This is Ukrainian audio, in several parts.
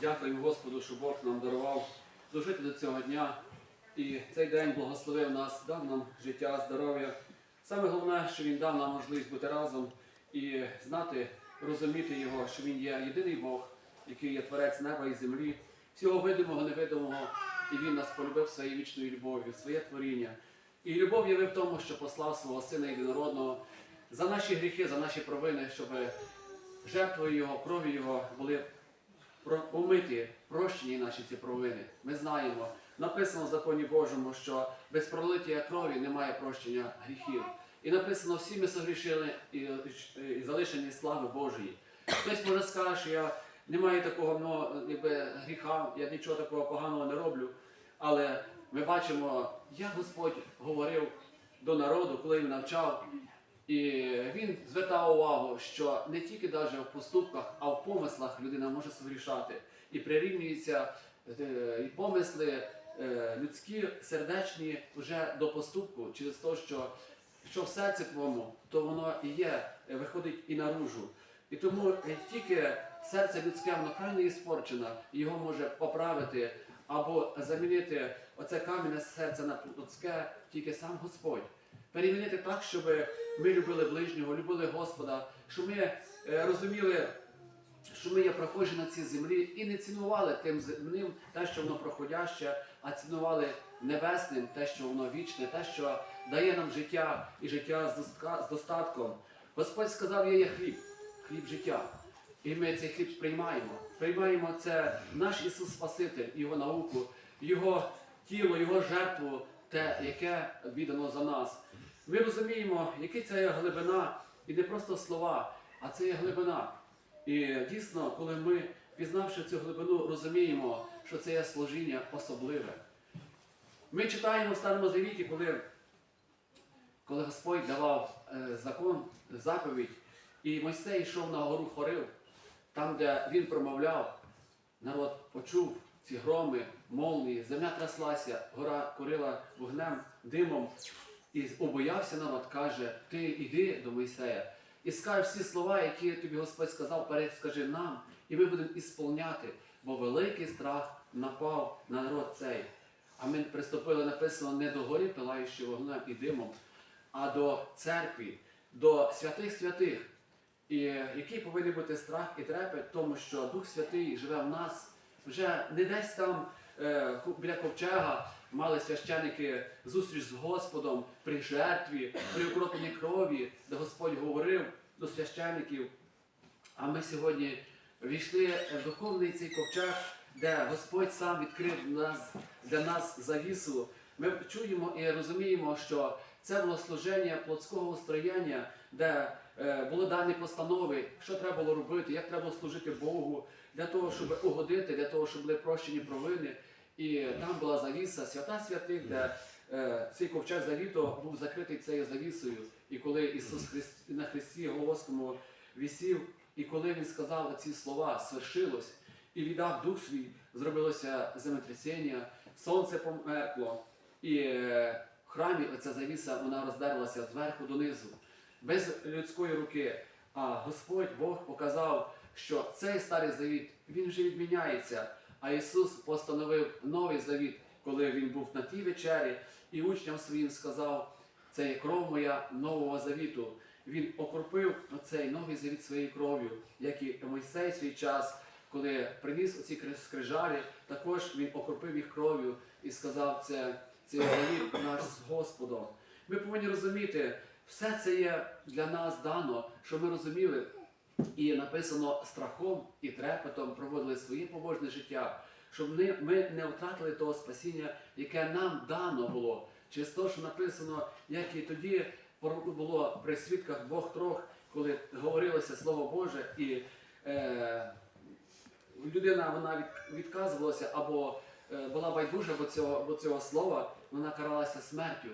Дякуємо Господу, що Бог нам дарував дожити до цього дня. І цей день благословив нас, дав нам життя, здоров'я. Саме головне, що Він дав нам можливість бути разом і знати, розуміти Його, що Він є єдиний Бог, який є творець неба і землі, всього видимого, невидимого, і Він нас полюбив своєю вічною любов'ю, своє творіння. І любов явив в тому, що послав свого Сина єдинородного за наші гріхи, за наші провини, щоб жертвою Його, кров'ю Його були помиті, прощені наші ці провини. Ми знаємо, написано в законі Божому, що без пролиття крові немає прощення гріхів. І написано, всі ми согрішили і, і залишені слави Божої. Хтось може скаже, що я не маю такого ну, якби, гріха, я нічого такого поганого не роблю. Але ми бачимо, як Господь говорив до народу, коли він навчав. І він звертав увагу, що не тільки навіть в поступках, а в помислах людина може согрішати. І прирівнюються е, і помисли е, людські, сердечні вже до поступку, через те, що, що в серці твоєму, то воно і є, е, виходить і наружу. І тому тільки серце людське, воно крайне і його може поправити або замінити оце кам'яне серце на людське, тільки сам Господь. Перемінити так, щоб ми любили ближнього, любили Господа, щоб ми е, розуміли, що ми є прохожі на цій землі і не цінували тим земним те, що воно проходяще, а цінували небесним те, що воно вічне, те, що дає нам життя і життя з достатком. Господь сказав, я є хліб, хліб життя. І ми цей хліб сприймаємо. Приймаємо це наш Ісус Спаситель, Його науку, Його тіло, Його жертву, те, яке віддано за нас. Ми розуміємо, яка це є глибина, і не просто слова, а це є глибина. І дійсно, коли ми, пізнавши цю глибину, розуміємо, що це є служіння особливе. Ми читаємо в Старому Завіті, коли, коли Господь давав е, закон, заповідь, і Мойсей йшов на гору Хорив, там, де він промовляв, народ почув ці громи, молнії, земля тряслася, гора корила вогнем, димом. І обоявся народ, каже, ти йди до Мойсея і скажи всі слова, які тобі Господь сказав, перескажи нам, і ми будемо ісполняти, бо великий страх напав на народ цей. А ми приступили, написано, не до гори, пилаючи вогнем і димом, а до церкви, до святих святих. І який повинен бути страх і трепет, тому що Дух Святий живе в нас вже не десь там е, біля ковчега мали священики зустріч з Господом при жертві, при окропленні крові, де Господь говорив до священиків. А ми сьогодні війшли в духовний цей ковчег, де Господь сам відкрив нас, для нас завісу. Ми чуємо і розуміємо, що це було служення плотського устроєння, де е, були дані постанови, що треба було робити, як треба служити Богу, для того, щоб угодити, для того, щоб були прощені провини. І там була завіса, свята святих, де е, цей ковчег завіту був закритий цією завісою. І коли Ісус Христ, на Христі Головському вісів, і коли Він сказав ці слова, свершилось, і віддав дух свій, зробилося землетрясіння, сонце померкло, і е, в храмі оця завіса вона роздерлася зверху донизу, без людської руки. А Господь Бог показав, що цей старий завіт він вже відміняється. А Ісус постановив новий завіт, коли Він був на тій вечері, і учням своїм сказав: це є кров моя нового завіту. Він окропив оцей новий завіт своєю кров'ю, як і Мойсей свій час, коли приніс оці кри- скрижалі, також він окропив їх кров'ю і сказав, це, це завіт наш з Господом. Ми повинні розуміти, все це є для нас дано, щоб ми розуміли, і написано страхом і трепетом проводили своє побожне життя, щоб ми, не втратили того спасіння, яке нам дано було. Через те, що написано, як і тоді було при свідках двох-трьох, коли говорилося Слово Боже, і е, людина вона відказувалася або е, була байдужа до цього, до цього слова, вона каралася смертю.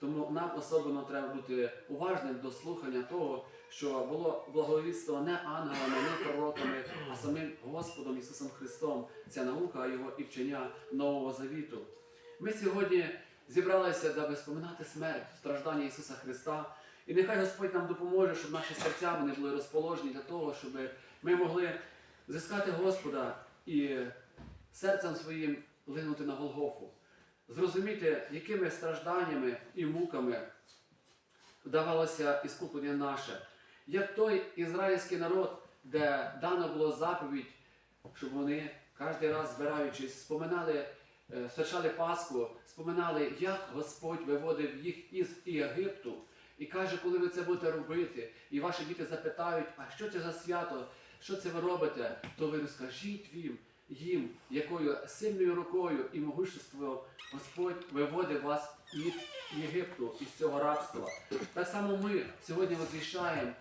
Тому нам особливо треба бути уважним до слухання того, що було благовіство не ангелами, не пророками, а самим Господом Ісусом Христом. Ця наука Його і вчення Нового Завіту. Ми сьогодні зібралися, даби споминати смерть, страждання Ісуса Христа. І нехай Господь нам допоможе, щоб наші серця вони були розположені для того, щоб ми могли зіскати Господа і серцем своїм линути на Голгофу, зрозуміти, якими стражданнями і муками вдавалося іскуплення наше, як той ізраїльський народ, де дано було заповідь, щоб вони кожен раз збираючись, споминали, е, свячали Пасху, споминали, як Господь виводив їх із Єгипту. І каже, коли ви це будете робити, і ваші діти запитають, а що це за свято, що це ви робите, то ви розкажіть їм, їм, якою сильною рукою і могуществом Господь виводив вас від Єгипту, із цього рабства. Так само ми сьогодні возвіщаємо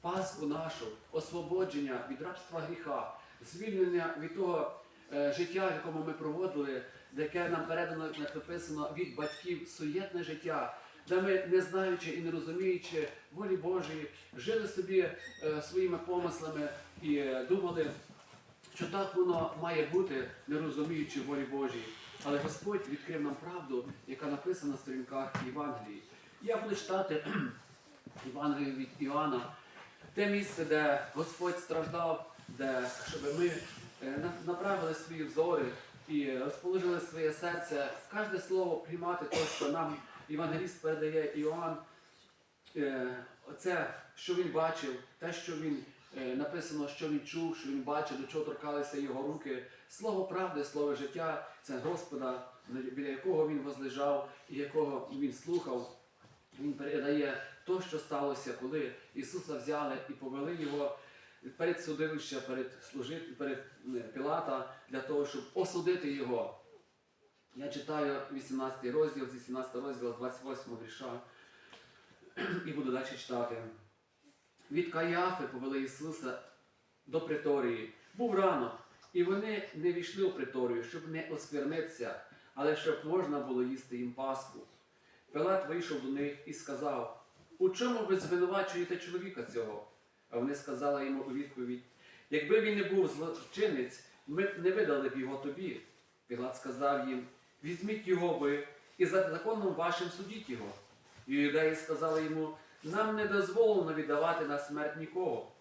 Пасху нашу, освободження від рабства гріха, звільнення від того е, життя, в якому ми проводили, яке нам передано, як написано, від батьків суєтне життя, де ми, не знаючи і не розуміючи волі Божої, жили собі е, своїми помислами і е, думали, що так воно має бути, не розуміючи волі Божої. Але Господь відкрив нам правду, яка написана на сторінках Євангелії. Я буду читати Євангелію від Іоанна, те місце, де Господь страждав, де щоб ми е, направили свої взори і розположили своє серце, кожне слово приймати те, що нам Євангеліст передає Іоанн. Е, Оце, що він бачив, те, що він написано, що він чув, що він бачив, до чого торкалися його руки. Слово правди, слово життя це Господа, біля якого він возлежав і якого він слухав. Він передає те, що сталося, коли Ісуса взяли і повели його перед судилища, перед служити, перед е, Пілата для того, щоб осудити його. Я читаю 18 розділ, з 18 розділу, 28 вірша, і буду далі читати. Від Каяфи повели Ісуса до приторії. Був ранок, і вони не війшли у приторію, щоб не осквернитися, але щоб можна було їсти їм Пасху. Пилат вийшов до них і сказав: У чому ви звинувачуєте чоловіка цього? А вони сказали йому у відповідь: Якби він не був злочинець, ми б не видали б його тобі. Пілат сказав їм: Візьміть його ви і за законом вашим судіть його. І юдеї сказали йому: Нам не дозволено віддавати на смерть нікого,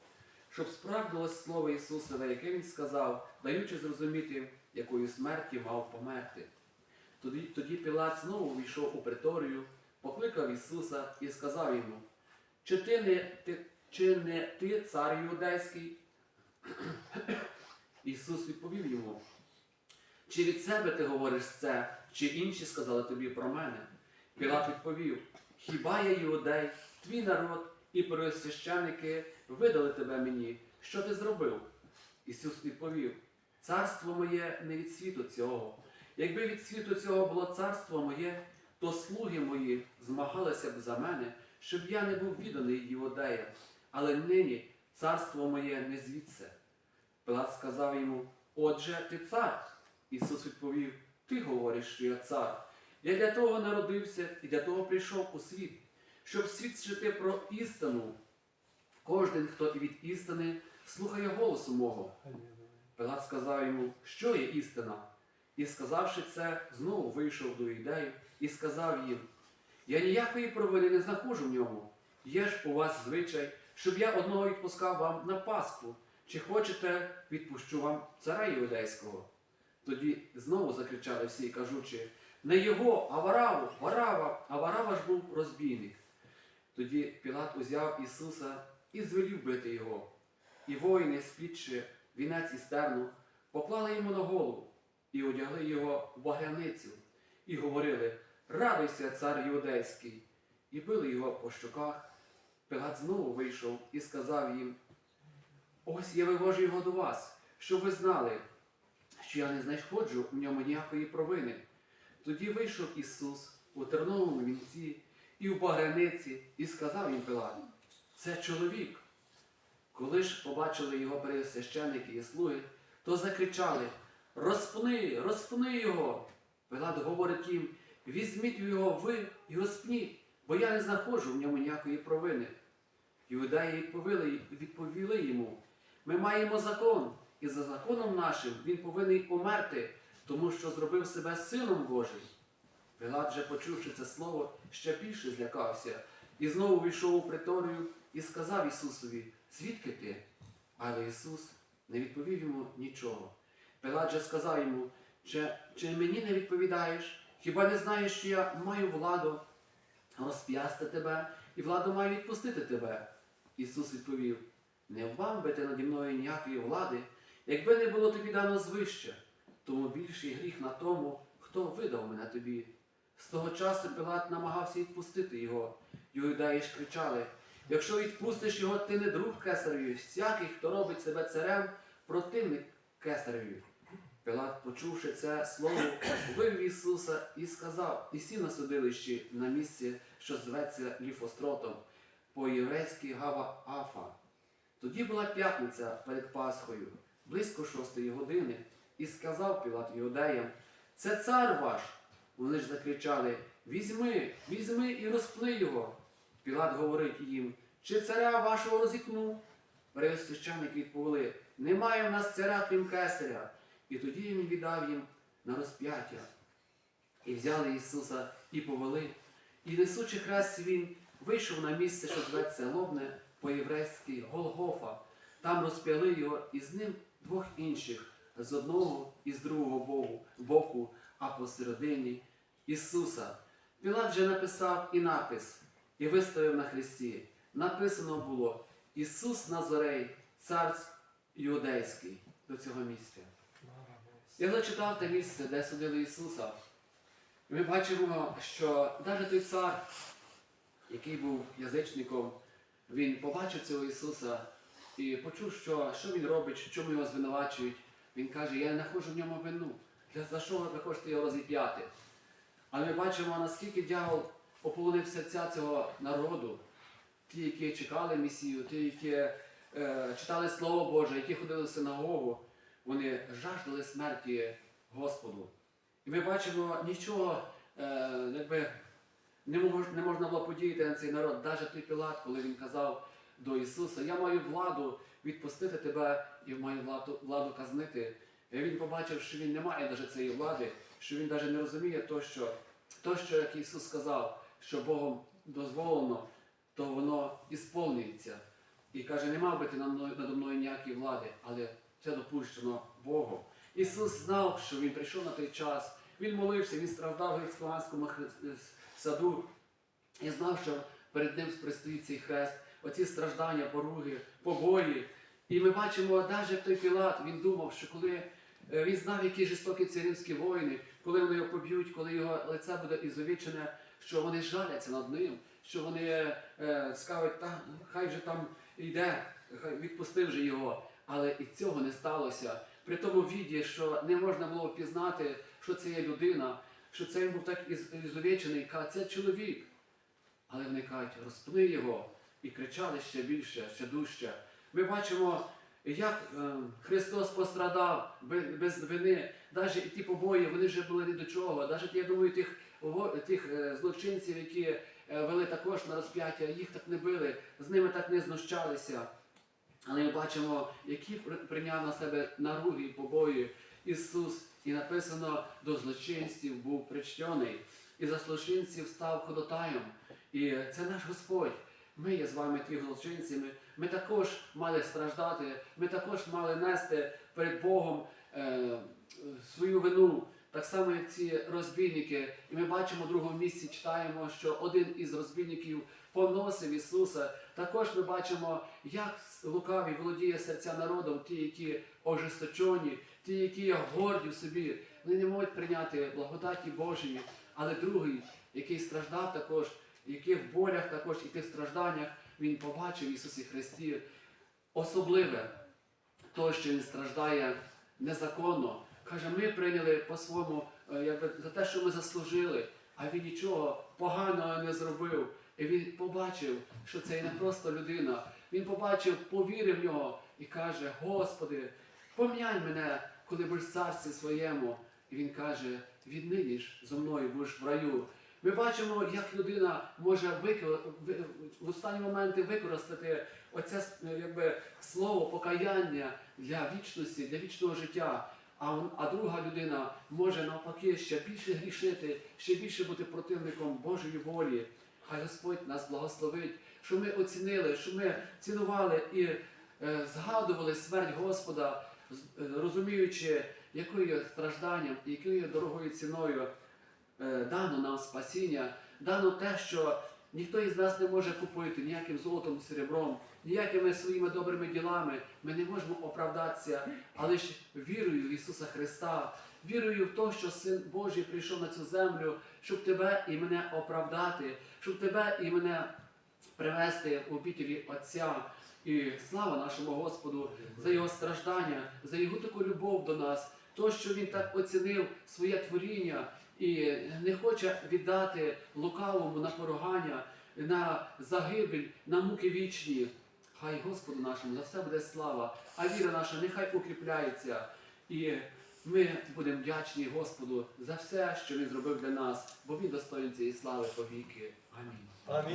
щоб справдилось слово Ісусове, яке Він сказав, даючи зрозуміти, якою смерті мав померти. Тоді, тоді Пілат знову війшов у приторію, покликав Ісуса і сказав йому: Чи ти не ти, чи не ти цар юдейський? Ісус відповів йому: Чи від себе ти говориш це, чи інші сказали тобі про мене? Пілат відповів: Хіба я іудей, твій народ і первосвященники видали тебе мені? Що ти зробив? Ісус відповів: Царство моє не від світу цього. Якби від світу цього було царство моє, то слуги мої змагалися б за мене, щоб я не був відданий іудеям. Але нині царство моє не звідси. Пилат сказав йому: Отже, ти цар. Ісус відповів: Ти говориш, що я цар. Я для того народився і для того прийшов у світ, щоб свідчити про істину. Кожен, хто від істини, слухає голосу мого. Пилат сказав йому, що є істина. І сказавши це, знову вийшов до юдеїв і сказав їм: Я ніякої провини не знаходжу в ньому. Є ж у вас звичай, щоб я одного відпускав вам на Пасху. Чи хочете, відпущу вам царя іудейського? Тоді знову закричали всі, кажучи, не його, а Вараву, Варава, а Варава ж був розбійник. Тоді Пілат узяв Ісуса і звелів бити його. І воїни, сплітши вінець і стерну, поклали йому на голову і одягли його в багряницю, і говорили: Радуйся, цар юдейський! І били його по щоках. Пилат знову вийшов і сказав їм: Ось я вивожу його до вас, щоб ви знали, що я не знаходжу в ньому ніякої провини. Тоді вийшов Ісус у терновому вінці і в багряниці, і сказав їм Пилат, це чоловік. Коли ж побачили його пересвященники і слуги, то закричали: Розпни, розпни його. Пилат говорить їм: візьміть його ви і розпніть, бо я не знаходжу в ньому ніякої провини. Іудеї відповіли, відповіли йому: Ми маємо закон, і за законом нашим він повинен померти, тому що зробив себе сином Божим. Пилат же, почувши це слово, ще більше злякався, і знову війшов у приторію і сказав Ісусові, звідки ти? Але Ісус не відповів йому нічого. Пилат же сказав йому, чи, чи мені не відповідаєш? Хіба не знаєш, що я маю владу розп'ясти тебе і владу маю відпустити тебе? Ісус відповів: Не вам би ти наді мною ніякої влади, якби не було тобі дано звище, тому більший гріх на тому, хто видав мене тобі. З того часу Пилат намагався відпустити його. Юдаї ж кричали: якщо відпустиш його, ти не друг кесареві, всякий, хто робить себе царем, противник кесареві. Пилат, почувши це слово, вивів Ісуса і сказав, і сів на судилищі на місці, що зветься Ліфостротом, по-єврейськи Гава Афа. Тоді була п'ятниця перед Пасхою, близько шостої години, і сказав Пілат іудеям, це цар ваш. Вони ж закричали: Візьми, візьми і розпли його. Пілат говорить їм, чи царя вашого розіпну? Первосвященники відповіли, немає в нас царя, крім кесаря. І тоді він віддав їм на розп'яття. І взяли Ісуса і повели. І несучи хрест, він вийшов на місце, що зветься Лобне, по-єврейськи Голгофа. Там розп'яли його і з ним двох інших, з одного і з другого боку а посередині Ісуса. Пілат же написав і напис, і виставив на хресті. Написано було Ісус Назарей, цар Іудейський до цього місця. Я зачитав те місце, де судили Ісуса. І ми бачимо, що навіть той цар, який був язичником, він побачив цього Ісуса і почув, що, що він робить, чому його звинувачують. Він каже, я не знаходжу в ньому вину. Для за що ви хочете його розіп'яти? Але ми бачимо, наскільки дьявол ополонив серця цього народу, ті, які чекали Месію, ті, які е, читали Слово Боже, які ходили в синагогу, вони жаждали смерті Господу. І ми бачимо, нічого е, якби, не, мож, не можна було подіяти на цей народ, навіть той Пілат, коли він казав до Ісуса, я маю владу відпустити тебе і маю владу, владу казнити. І він побачив, що він не має навіть цієї влади, що він навіть не розуміє то, що, то, що як Ісус сказав, що Богом дозволено, то воно ісполнюється. І каже, не мав би ти надо мною, ніякої влади, але це допущено Богом. Ісус знав, що Він прийшов на той час, Він молився, Він страждав в Гефсиманському саду і знав, що перед ним пристоїть цей хрест, оці страждання, поруги, побої. І ми бачимо, навіть той Пілат, він думав, що коли е, він знав, які жорстокі ці римські воїни, коли вони його поб'ють, коли його лице буде ізовічене, що вони жаляться над ним, що вони е, скажуть, та хай вже там йде, хай відпустив же його. Але і цього не сталося. При тому віді, що не можна було впізнати, що це є людина, що це був так із- ізовічений, ка це чоловік. Але вони кажуть, розпни його і кричали ще більше, ще дужче. Ми бачимо, як е, Христос пострадав без, вини. Навіть ті побої, вони вже були ні до чого. Навіть, я думаю, тих, тих е, злочинців, які е, вели також на розп'яття, їх так не били, з ними так не знущалися. Але ми бачимо, які прийняв на себе наруги побої Ісус. І написано, до злочинців був причтений, і за злочинців став ходотаєм. І це наш Господь. Ми є з вами ті злочинцями. Ми також мали страждати, ми також мали нести перед Богом е, свою вину, так само, як ці розбійники. І ми бачимо в другому місці, читаємо, що один із розбійників поносив Ісуса. Також ми бачимо, як лукавий володіє серця народом, ті, які ожесточені, ті, які є горді в собі, вони не можуть прийняти благодаті Божої. Але другий, який страждав також, який в болях також і тих стражданнях, він побачив в Ісусі Христі особливе, то, що Він страждає незаконно. Каже, ми прийняли по-своєму е, за те, що ми заслужили, а він нічого поганого не зробив. І він побачив, що це не просто людина. Він побачив, повірив в нього і каже: Господи, пом'янь мене, коли будеш в царстві своєму. І він каже: віднині ж зо мною будеш в раю. Ми бачимо, як людина може вико- в останні моменти використати оце якби, слово покаяння для вічності, для вічного життя. А, а друга людина може навпаки ще більше грішити, ще більше бути противником Божої волі. Хай Господь нас благословить, що ми оцінили, що ми цінували і е, згадували смерть Господа, розуміючи, якою стражданням, якою дорогою ціною дано нам спасіння, дано те, що ніхто із нас не може купити ніяким золотом, серебром, ніякими своїми добрими ділами. Ми не можемо оправдатися, але ж вірою в Ісуса Христа, вірою в те, що Син Божий прийшов на цю землю, щоб тебе і мене оправдати, щоб тебе і мене привести у обітелі Отця. І слава нашому Господу за його страждання, за його таку любов до нас, то, що він так оцінив своє творіння і не хоче віддати лукавому на поругання, на загибель, на муки вічні. Хай Господу нашому за все буде слава, а віра наша нехай укріпляється. І ми будемо вдячні Господу за все, що Він зробив для нас, бо Він достоїн цієї слави повіки. Амінь. Амінь.